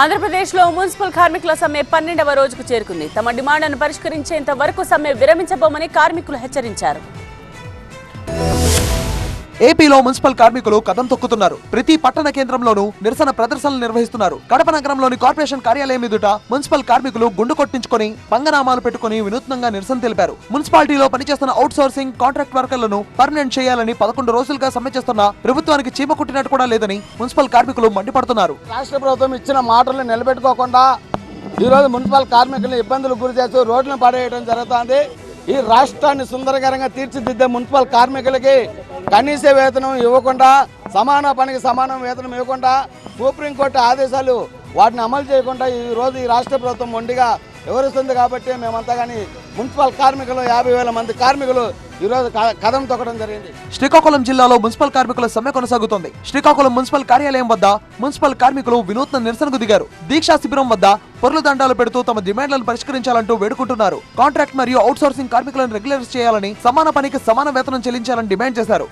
ఆంధ్రప్రదేశ్లో మున్సిపల్ కార్మికుల సమ్మె పన్నెండవ రోజుకు చేరుకుంది. తమ డిమాండ్లను పరిష్కరించేంత వరకు సమ్మె విరమించబోమని కార్మికులు హెచ్చరించారు. ఏపీలో మున్సిపల్ కార్మికులు కదం తొక్కుతున్నారు. ప్రతి పట్టణ కేంద్రంలోనూ నిరసన ప్రదర్శనలు నిర్వహిస్తున్నారు. కడప నగరంలోని కార్పొరేషన్ కార్యాలయం ఎదుట మున్సిపల్ కార్మికులు గుండు కొట్టించుకుని పంగనామాలు పెట్టుకుని వినూత్నంగా నిరసన తెలిపారు. మున్సిపాలిటీలో పనిచేస్తున్న అవుట్ సోర్సింగ్ కాంట్రాక్ట్ వర్కర్లను పర్మనెంట్ చేయాలని పదకొండు రోజులుగా సమ్మె చేస్తున్న ప్రభుత్వానికి చీమ కుట్టినట్టు కూడా లేదని మున్సిపల్ కార్మికులు మండిపడుతున్నారు. రాష్ట్ర ప్రభుత్వం ఇచ్చిన మాటలను నిలబెట్టుకోకుండా ఈరోజు మున్సిపల్ కార్మికులను ఇబ్బందులు గురి చేస్తూ రోడ్లను పడేయడం జరుగుతుంది. ఈ రాష్ట్రాన్ని సుందరకరంగా తీర్చిదిద్దే మున్సిపల్ కార్మికులకి కనీస వేతనం ఇవ్వకుండా సమాన పనికి సమానం వేతనం ఇవ్వకుండా సుప్రీంకోర్టు ఆదేశాలు వాటిని అమలు చేయకుండా ఈ రోజు ఈ రాష్ట్ర ప్రభుత్వం మొండిగా వివరిస్తుంది కాబట్టి మేమంతా కానీ మున్సిపల్ కార్మికులు యాభై వేల మంది కార్మికులు ఈరోజు క- తొక్కడం జరిగింది. శ్రీకాకుళం జిల్లాలో మున్సిపల్ కార్మికుల సమ్మె కొనసాగుతోంది. శ్రీకాకుళం మున్సిపల్ కార్యాలయం వద్ద మున్సిపల్ కార్మికులు వినూత్న నిరసనకు దిగారు. దీక్షా శిబిరం వద్ద పొరుల దండాలు పెడుతూ తమ డిమాండ్లను పరిష్కరించాలంటూ వేడుకుంటున్నారు. కాంట్రాక్ట్ మరియు అవుట్ సోర్సింగ్ కార్మికులను రెగ్యులరైజ్ చేయాలని సమాన పనికి సమాన వేతనం చెల్లించాలని డిమాండ్ చేశారు.